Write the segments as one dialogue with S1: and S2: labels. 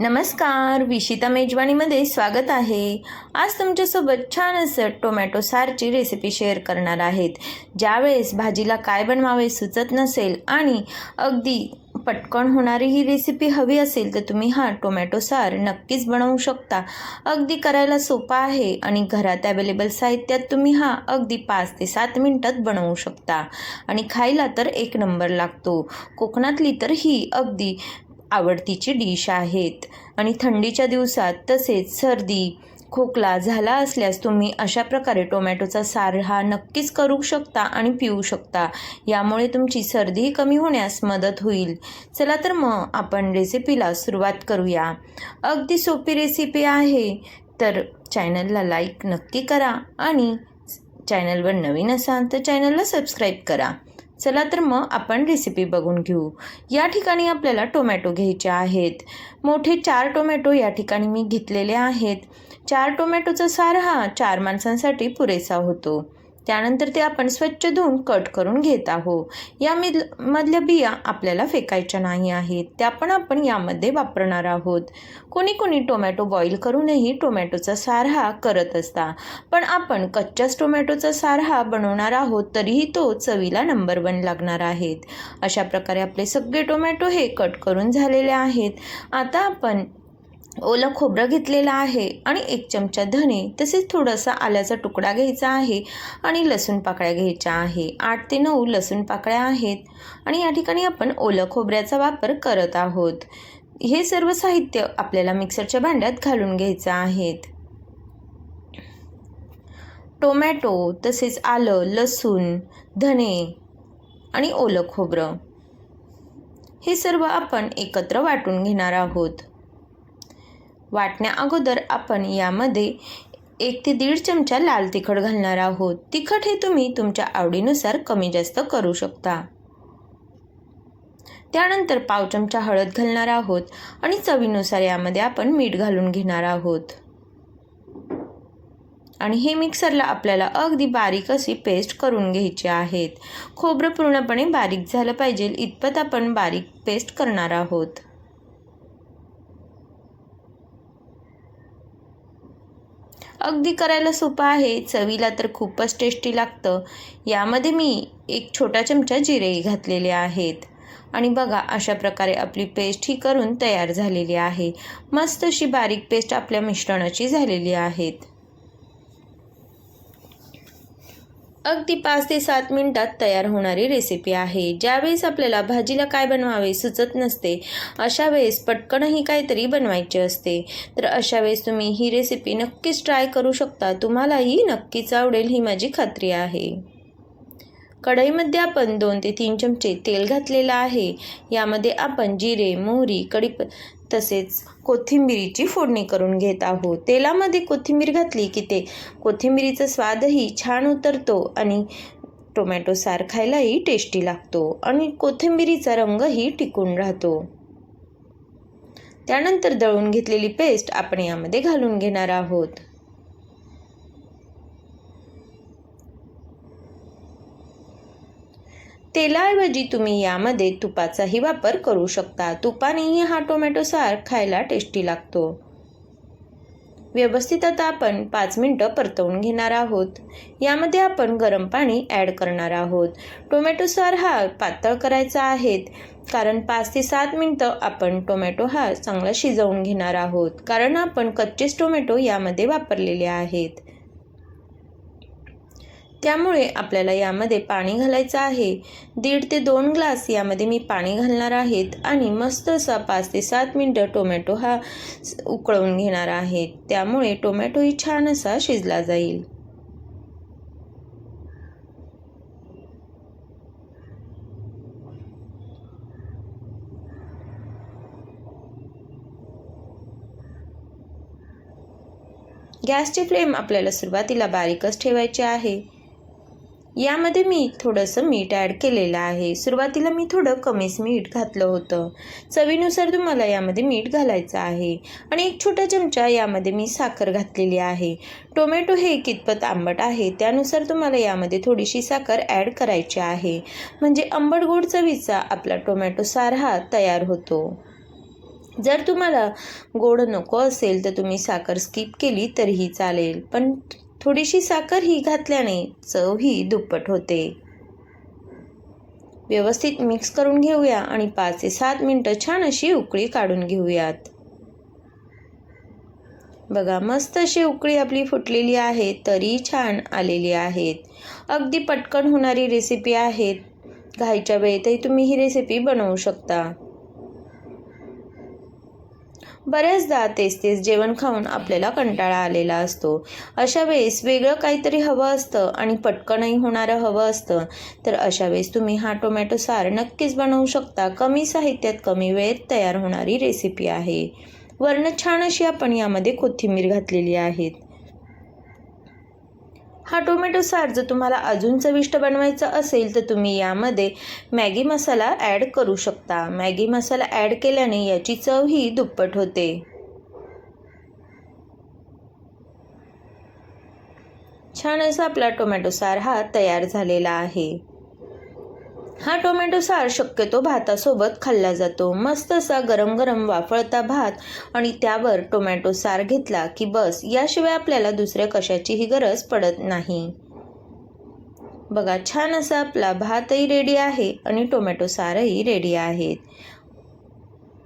S1: नमस्कार विशिता मेजवानीमध्ये स्वागत आहे. आज तुमच्यासोबत छान असं टोमॅटो सारची रेसिपी शेअर करणार आहेत. ज्यावेळेस भाजीला काय बनवावे सुचत नसेल आणि अगदी पटकन होणारी ही रेसिपी हवी असेल तर तुम्ही हा टोमॅटो सार नक्कीच बनवू शकता. अगदी करायला सोपा आहे आणि घरात अवेलेबल साहित्यात तुम्ही हा अगदी पाच ते सात मिनटात बनवू शकता. आणि खायला तर एक नंबर लागतो. कोकणातली तर ही अगदी आवडतीची डिश आहेत. आणि थंडीच्या दिवसात तसेच सर्दी खोकला झाला असल्यास तुम्ही अशा प्रकारे टोमॅटोचा सार हा नक्कीच करू शकता आणि पिऊ शकता. यामुळे तुमची सर्दीही कमी होण्यास मदत होईल. चला तर मग आपण रेसिपीला सुरुवात करूया. अगदी सोपी रेसिपी आहे. तर चॅनलला लाईक नक्की करा आणि चॅनलवर नवीन असाल तर चॅनलला सबस्क्राईब करा. चला तर मग आपण रेसिपी बघून घेऊ. या ठिकाणी आपल्याला टोमॅटो घ्यायचे आहेत. मोठे चार टोमॅटो या ठिकाणी मी घेतलेले आहेत. चार टोमॅटोचा सार हा चार माणसांसाठी पुरेसा होतो. त्यानंतर ते आपण स्वच्छ धुवून कट करून घेत आहोत. या मिद मधल्या बिया आपल्याला फेकायच्या नाही आहेत. त्या पण आपण यामध्ये वापरणार आहोत. कोणी कोणी टोमॅटो बॉईल करूनही टोमॅटोचा सार हा करत असता. पण आपण कच्च्याच टोमॅटोचा सार हा बनवणार आहोत तरीही तो चवीला नंबर वन लागणार आहेत. अशा प्रकारे आपले सगळे टोमॅटो हे कट करून झालेले आहेत. आता आपण ओलं खोबरं घेतलेलं आहे आणि एक चमचा धने तसेच थोडासा आल्याचा तुकडा घ्यायचा आहे आणि लसूण पाकळ्या घ्यायच्या आहे. आठ ते नऊ लसूण पाकळ्या आहेत आणि या ठिकाणी आपण ओलं खोबऱ्याचा वापर करत आहोत. हे सर्व साहित्य आपल्याला मिक्सरच्या भांड्यात घालून घ्यायचं आहेत टोमॅटो तसेच आलं लसूण धने आणि ओलं खोबरं. हे सर्व आपण एकत्र वाटून घेणार आहोत. वाटण्या अगोदर आपण यामध्ये एक ते दीड चमचा लाल तिखट घालणार आहोत. तिखट हे तुम्ही तुमच्या आवडीनुसार कमी जास्त करू शकता. त्यानंतर पाव चमचा हळद घालणार आहोत आणि चवीनुसार यामध्ये आपण मीठ घालून घेणार आहोत. आणि हे मिक्सरला आपल्याला अगदी बारीक अशी पेस्ट करून घ्यायची आहेत. खोबरं पूर्णपणे बारीक झालं पाहिजे इतपत आपण बारीक पेस्ट करणार आहोत. अगदी करायला सोपं आहे. चवीला तर खूपच टेस्टी लागतं. यामध्ये मी एक छोटा चमचा जिरेही घातलेले आहेत. आणि बघा अशा प्रकारे आपली पेस्ट ही करून तयार झालेली आहे. मस्त अशी बारीक पेस्ट आपल्या मिश्रणाची झालेली आहेत. अगदी पाच ते सात मिनटात तयार होणारी रेसिपी आहे. ज्यावेळेस आपल्याला भाजीला काय बनवावे सुचत नसते अशा वेळेस पटकनही काहीतरी बनवायचे असते. तर अशा वेळेस तुम्ही ही रेसिपी नक्कीच ट्राय करू शकता. तुम्हालाही नक्कीच आवडेल ही माझी खात्री आहे. कढईमध्ये आपण दोन ते तीन चमचे तेल घातलेलं आहे. यामध्ये आपण जिरे मोहरी कडीप तसेच कोथिंबिरीची फोडणी करून घेत आहोत. तेलामध्ये कोथिंबीर घातली की ते कोथिंबिरीचा स्वादही छान उतरतो आणि टोमॅटो सार खायलाही टेस्टी लागतो आणि कोथिंबिरीचा रंगही टिकून राहतो. त्यानंतर दळून घेतलेली पेस्ट आपण यामध्ये घालून घेणार आहोत. तेलाऐवजी तुम्ही यामध्ये तुपाचाही वापर करू शकता. तुपानेही हा टोमॅटो सार खायला टेस्टी लागतो. व्यवस्थित आता आपण पाच मिनटं परतवून घेणार आहोत. यामध्ये आपण गरम पाणी ॲड करणार आहोत. टोमॅटो सार हा पातळ करायचा आहेत कारण पाच ते सात मिनटं आपण टोमॅटो हा चांगला शिजवून घेणार आहोत. कारण आपण कच्चेच टोमॅटो यामध्ये वापरलेले आहेत. त्यामुळे आपल्याला यामध्ये पाणी घालायचं आहे. दीड ते दोन ग्लास यामध्ये मी पाणी घालणार आहेत आणि मस्त असा पाच ते सात मिनटं टोमॅटो हा उकळून घेणार आहे. त्यामुळे टोमॅटोही छान असा शिजला जाईल. गॅसची फ्लेम आपल्याला सुरुवातीला बारीकच ठेवायची आहे. यामध्ये मी थोडंसं मीठ ॲड केलेलं आहे. सुरुवातीला मी थोडं कमीच मीठ घातलं होतं. चवीनुसार तुम्हाला यामध्ये मीठ घालायचं आहे. आणि एक छोटा चमचा यामध्ये मी साखर घातलेली आहे. टोमॅटो हे कितपत आंबट आहे त्यानुसार तुम्हाला यामध्ये थोडीशी साखर ॲड करायची आहे. म्हणजे आंबट गोड चवीचा आपला टोमॅटो सार हा तयार होतो. जर तुम्हाला गोड नको असेल तर तुम्ही साखर स्किप केली तरीही चालेल. पण थोडीशी साखर ही घातल्याने चव ही दुप्पट होते. व्यवस्थित मिक्स करून घेऊया आणि पाच ते सात मिनटं छान अशी उकळी काढून घेऊयात. बघा मस्त अशी उकळी आपली फुटलेली आहे तरी छान आलेली आहेत. अगदी पटकन होणारी रेसिपी आहेत. घाईच्या वेळेतही तुम्ही ही रेसिपी बनवू शकता. बऱ्याचदा तेच तेच जेवण खाऊन आपल्याला कंटाळा आलेला असतो. अशा वेळेस वेगळं काहीतरी हवं असतं आणि पटकनही होणारं हवं असतं. तर अशा वेळेस तुम्ही हा टोमॅटो सार नक्कीच बनवू शकता. कमी साहित्यात कमी वेळेत तयार होणारी रेसिपी आहे. वर्ण छान अशी आपण यामध्ये कोथिंबीर घातलेली आहेत. हा टोमॅटो सार जर तुम्हाला अजून चविष्ट बनवायचा असेल तर तुम्ही यामध्ये मॅगी मसाला ॲड करू शकता. मॅगी मसाला ॲड केल्याने याची चव ही दुप्पट होते. छान असा आपला टोमॅटो सार हा तयार झालेला आहे. हा टोमॅटो सार शक्यतो भातासोबत खाल्ला जातो. मस्त असा गरम गरम वाफळता भात आणि त्यावर टोमॅटो सार घेतला की बस याशिवाय आपल्याला दुसऱ्या कशाचीही गरज पडत नाही. बघा छान असा आपला भातही रेडी आहे आणि टोमॅटो सारही रेडी आहेत.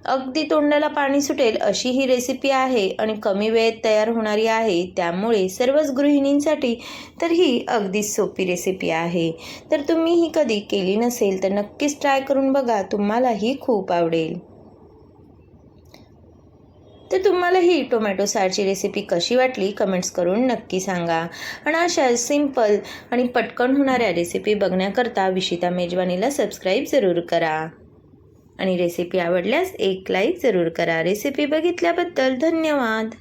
S1: अगदी तोंडाला पाणी सुटेल अशी ही रेसिपी आहे आणि कमी वेळेत तयार होणारी आहे त्यामुळे सर्वच गृहिणींसाठी तर ही अगदीच सोपी रेसिपी आहे. तर तुम्ही ही कधी केली नसेल तर नक्कीच ट्राय करून बघा तुम्हालाही खूप आवडेल. तर तुम्हाला ही टोमॅटो सारची रेसिपी कशी वाटली कमेंट्स करून नक्की सांगा. आणि अशा सिंपल आणि पटकन होणाऱ्या रेसिपी बघण्याकरता विशिता मेजवानीला सबस्क्राईब जरूर करा. आणि रेसिपी आवडल्यास एक लाईक जरूर करा. रेसिपी बघितल्याबद्दल धन्यवाद.